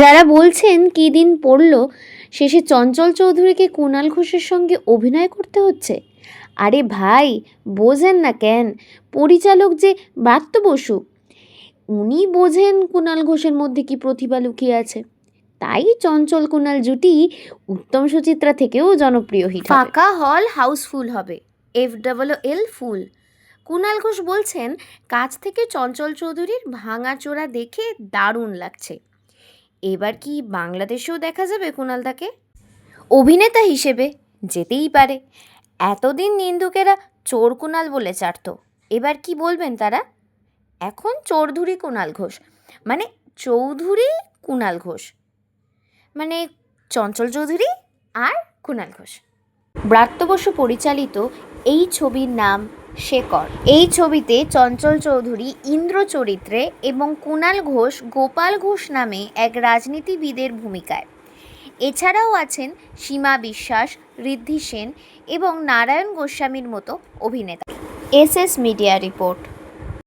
যারা বলছেন কী দিন পড়ল, শেষে চঞ্চল চৌধুরীকে কুণাল ঘোষের সঙ্গে অভিনয় করতে হচ্ছে। আরে ভাই, বোঝেন না কেন, পরিচালক যে ব্রাত্য বসু, উনি বোঝেন কুণাল ঘোষের মধ্যে কি প্রতিভা লুকিয়ে আছে। তাই চঞ্চল কুণাল জুটি উত্তম সুচিত্রা থেকেও জনপ্রিয় হিট ফাঁকা হল হাউসফুল হবে, F double L full. Kunal Ghosh বলছেন, কাছ থেকে চঞ্চল চৌধুরীর ভাঙাচোরা দেখে দারুণ লাগছে। এবার কি বাংলাদেশেও দেখা যাবে কুণালদাকে অভিনেতা হিসেবে যেতেই পারে। এতদিন নিন্দুকেরা চোর কুণাল বলে চারতো এবার কি বলবেন তারা? এখন চৌধুরী কুণাল ঘোষ। মানে চৌধুরী কুণাল ঘোষ। মানে চঞ্চল চৌধুরী আর কুণাল ঘোষ। ব্রাত্য বসু পরিচালিত এই ছবির নাম শেকর এই ছবিতে চঞ্চল চৌধুরী ইন্দ্র চরিত্রে এবং কুণাল ঘোষ, গোপাল ঘোষ নামে এক রাজনীতিবিদের ভূমিকায়। এছাড়াও আছেন সীমা বিশ্বাস, ঋদ্ধি সেন এবং নারায়ণ গোস্বামীর মতো অভিনেতা। S S media report.